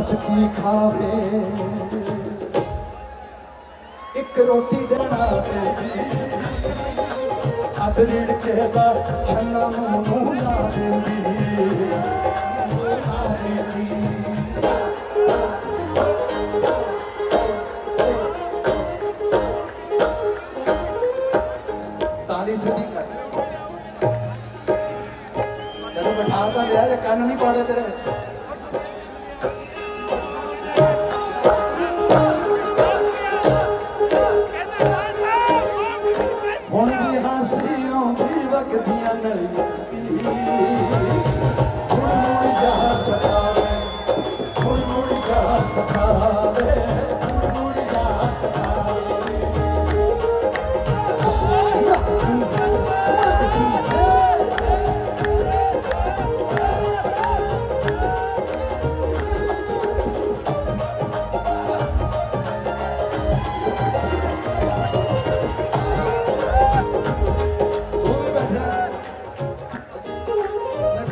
ਦੱਸ ਕੀ ਖਾਵੇ? ਇੱਕ ਰੋਟੀ ਦੇਣਾ ਦੇਦੀ ਅੱਧ ਰਿੜ ਕੇ ਦਾ ਛੰਨਾ ਮੂੰਹ ਨੂੰ ਲਾ ਦਿੰਦੀ। ਲਾ ਦਿੰਦੀ ਤਾਲੀ ਸਿੱਧੀ ਕਰ। ਜਦੋਂ ਬਿਠਾ ਤਾਂ ਲਿਆ ਜੇ ਕੰਨ ਨਹੀਂ ਪਾੜੇ ਤੇਰੇ ਹੁਣ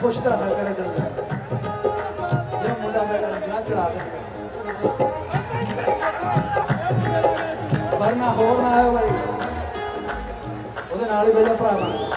ਕੁਛ ਤਾਂ ਹੈ ਤੇਰੇ ਦਿਲ ਵਿੱਚ ਇਹ ਮੁੰਡਾ ਮੇਰਾ ਨਾ ਚੜਾ ਦੇ। ਵਰਨਾ ਹੋਰ ਨਾ ਆਇਆ ਬਾਈ। ਉਹਦੇ ਨਾਲ ਹੀ ਬਜਾ ਭਰਾ ਬਣ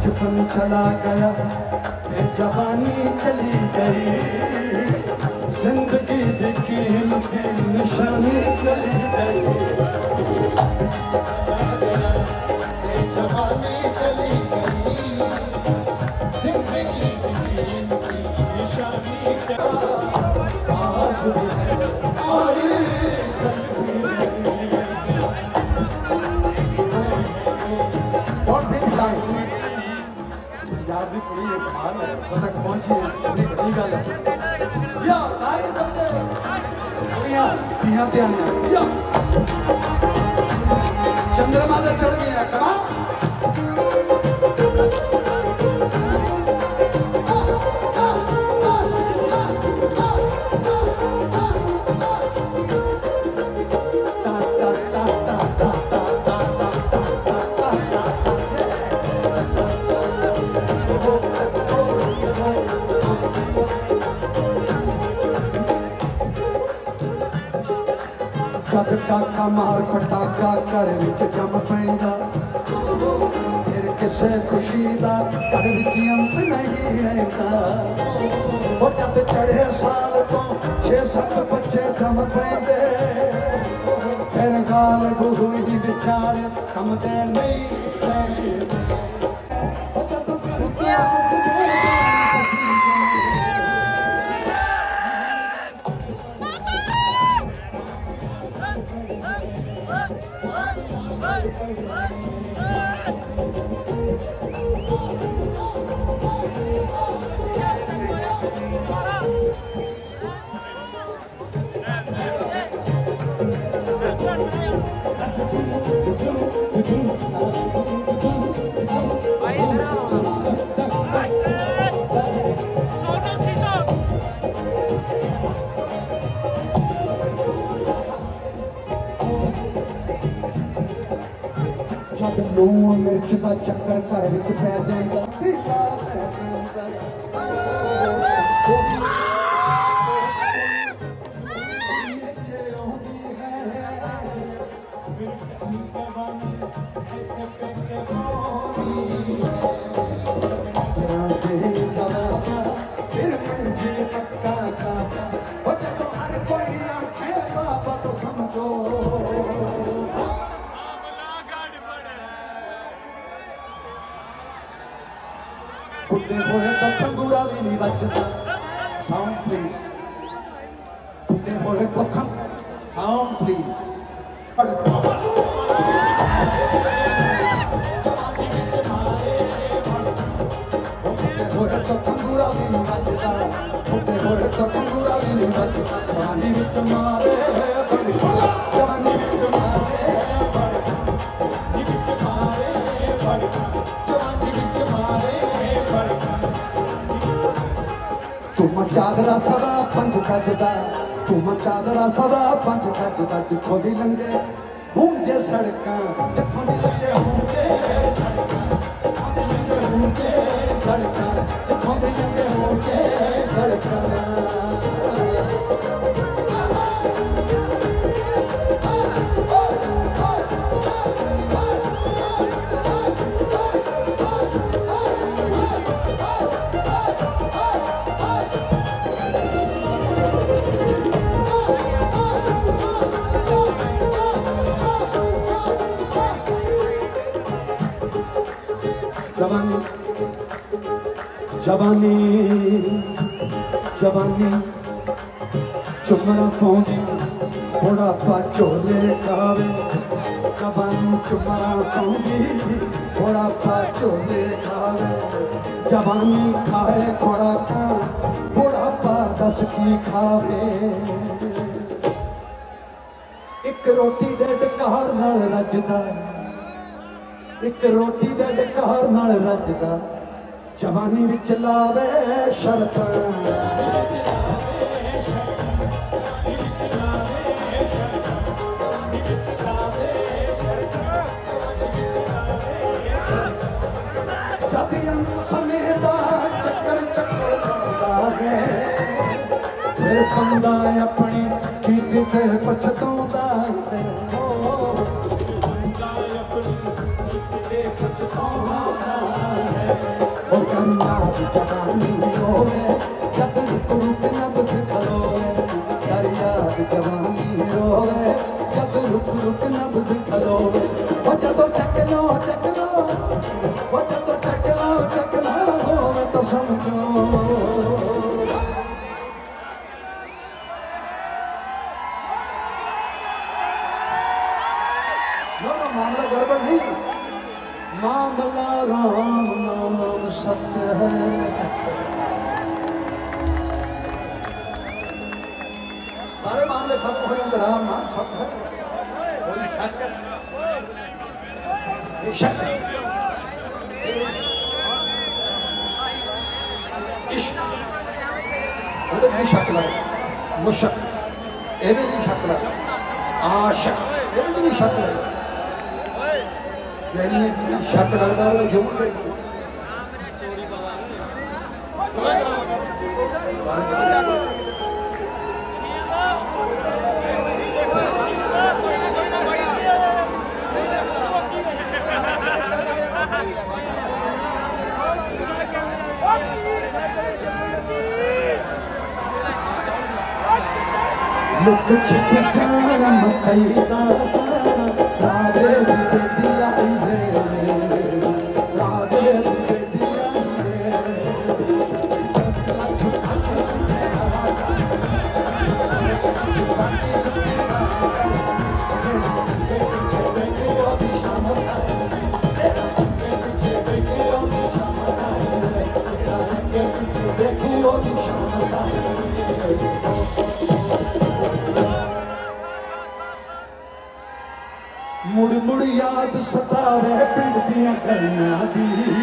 बचपन चला गया ते जवानी चली गई। जिंदगी दी कीमती निशानी चली गई। 너가 뭔지 우리가 일가려 야 나의 장대 정이야 그냥 대하냐 야 정들마다 저렇게. 약간 ਜਦ ਕਾਕਾ ਮਾਰ ਪਟਾਕਾ ਘਰ ਵਿੱਚ ਜੰਮ ਪੈਂਦਾ ਫਿਰ ਕਿਸੇ ਖੁਸ਼ੀ ਦਾ ਘਰ ਵਿੱਚ ਅੰਤ ਨਹੀਂ ਰਹਿੰਦਾ ਉਹ ਜਦ ਚੜੇ ਸਾਲ ਤੋਂ 6-7 ਬੱਚੇ ਜੰਮ ਪੈਂਦੇ ਫਿਰ ਗਾਲ ਬਹੂ ਹੀ ਵਿਚਾਰ ਕੰਮ ਦੇ ਨਹੀਂ ਰਹਿੰਦੇ ਉਹ ਜਦੋਂ ਘਰ ਤੋਂ 네. ਲੂਣ ਮਿਰਚ ਦਾ ਚੱਕਰ ਘਰ ਵਿੱਚ ਪੈ ਜਾਂਦਾ। ਬੁੱਢੇ ਹੋਏ ਤਾਂ ਖੰਗੂਰਾ ਵੀ ਨਹੀਂ ਵੱਜਦਾ ਸਾਊਂਡ ਪਲੀਜ਼ ਬੁੱਢੇ ਹੋਏ ਤਾਂ ਖੰਗ ਸਾਊਂਡ ਪਲੀਜ਼ ਬੁੱਢੇ ਹੋਏ ਤਾਂ ਖੰਗੂਰਾ ਵੀ ਨਹੀਂ ਵੱਜਦਾ ਬੁੱਢੇ ਹੋਏ ਤਾਂ ਖੰਗੂਰਾ ਵੀ ਨਹੀਂ ਵੱਜਦਾ ਜਵਾਨੀ ਵਿੱਚ ਮਾਰੇ ਬੜੀ। ਭਲਾ ਚਾਦਰਾ ਸਵਾ ਪੰਜ ਗੱਜਦਾ ਤੂੰ ਚਾਦਰਾ ਸਵਾ ਪੰਜ ਗੱਜਦਾ ਜਿੱਥੋਂ ਦੀ ਲੰਗੇ ਹੁੰਜੇ ਸੜਕਾਂ, ਜਿੱਥੋਂ ਦੀ ਲੰਗੇ ਹੁੰਜੇ ਸੜਕਾਂ, ਜਿੱਥੋਂ ਦੀ ਲੰਗੇ ਹੁੰਜੇ ਸੜਕਾਂ, ਜਿੱਥੋਂ ਦੀ ਲੰਗੇ ਹੁੰਜੇ ਸੜਕਾਂ। ਜਵਾਨੀ ਜਵਾਨੀ ਚੁੰਮਣਾ ਪਾਉਂਦੀ, ਬੁਢਾਪਾ ਝੋਲੇ ਖਾਵੇ। ਜਵਾਨੀ ਚੁੰਮਣਾ ਪਾਉਂਦੀ, ਬੁਢਾਪਾ ਝੋਲੇ ਖਾਵੇ। ਜਵਾਨੀ ਖਾਏ ਖੁਰਾਕਾਂ, ਬੁਢਾਪਾ ਦਸ ਕੀ ਖਾਵੇ। ਇੱਕ ਰੋਟੀ ਦੇ ਡਕਾਰ ਨਾਲ ਰੱਜਦਾ, ਇੱਕ ਰੋਟੀ ਦੇ ਡਕਾਰ ਨਾਲ ਰੱਜਦਾ। ਜਵਾਨੀ ਵਿੱਚ ਲਾਵੇ ਸ਼ਰਤਾਂ। ਜਦੀਆਂ ਸਮੇਂ ਦਾ ਚੱਕਰ ਚੱਕਰ ਲਾਉਂਦਾ ਹੈ, ਫਿਰ ਬੰਦਾ ਆਪਣੀ ਕੀਤੀ ਤੇ ਪਛਤਾਉਂਦਾ ਹੈ। ਹੋ ਤੇ ਪਛਤਾਉਂਦਾ ਕੰਨਾ ਦੀ ਜਵਾਨੀ ਹੋਵੇ ਜਦ ਰੁਕ ਰੁਕ ਨਬਜ਼ ਖਲੋਵੇ ਦਰਿਆ ਦੀ ਜਵਾਨੀ ਹੋਵੇ ਜਦ ਰੁਕ ਰੁਕ ਨਬਜ਼ ਖਲੋਵੇ ਉਹ ਜਦੋਂ ਚੱਕ ਲੋ ਚੱਕ ਲੋ ਉਹ ਜਦੋਂ ਚੱਕ ਲੋ सत्य है सारे मामले खत्म हो जाएंगे राम नाम सत्य है कोई शक ये शक इश्क ਉਹਦੇ ਵੀ ਸ਼ੱਕ ਲੱਗ ਮੁਸ਼ਕ ਇਹਦੇ ਵੀ ਸ਼ੱਕ ਲੱਗ ਆਸ਼ਕ ਇਹਦੇ ਵੀ ਸ਼ੱਕ ਲੱਗ ਯਾਨੀ ਇਹ ਸ਼ੱਕ ਲੱਗਦਾ, ਉਹ ਜੁਮਲੇ Look you, look at you, look you ਮੁੜ ਮੁੜ ਯਾਦ ਸਤਾਵੇ ਪਿੰਡ ਦੀਆਂ ਗਲੀਆਂ ਦੀ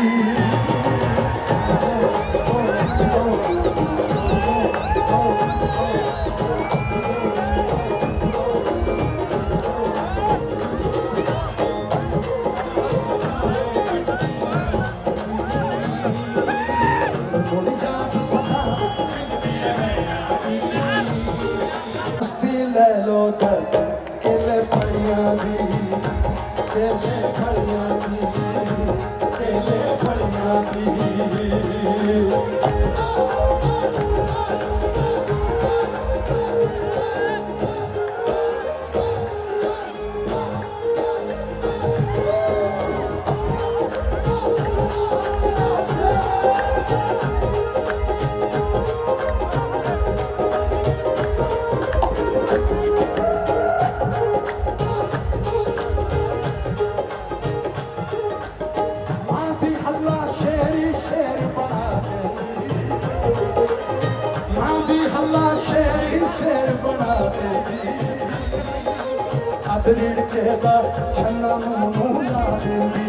ਦਾ ਛੰਨਾ ਮੂੰਹ ਨੂੰ ਲਾ ਦਿੰਦੀ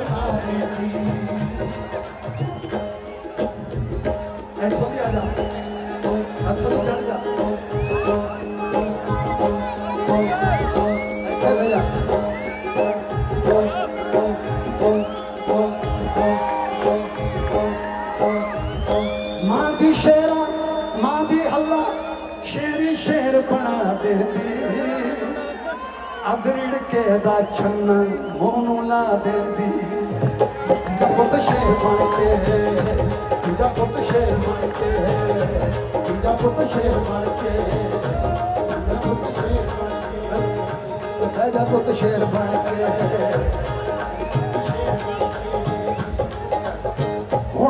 ਲਾ ਦਿੰਦੀ ਇੱਥੋਂ ਦੀ ਆ ਜਾ ਇੱਥੋਂ ਦੀ ਚੜ ਅਧਰਿੜ ਦਾ ਛੰਨ ਮੂੰਹ ਨੂੰ ਲਾ ਦਿੰਦੀ। ਪੁੱਤ ਸ਼ੇਰ ਬਣ ਕੇ, ਜਾ ਪੁੱਤ ਸ਼ੇਰ ਬਣ ਕੇ, ਜਾ ਪੁੱਤ ਸ਼ੇਰ ਬਣ ਕੇ, ਜਾ ਪੁੱਤ ਸ਼ੇਰ ਬਣ ਕੇ, ਜਾ ਪੁੱਤ ਸ਼ੇਰ ਬਣ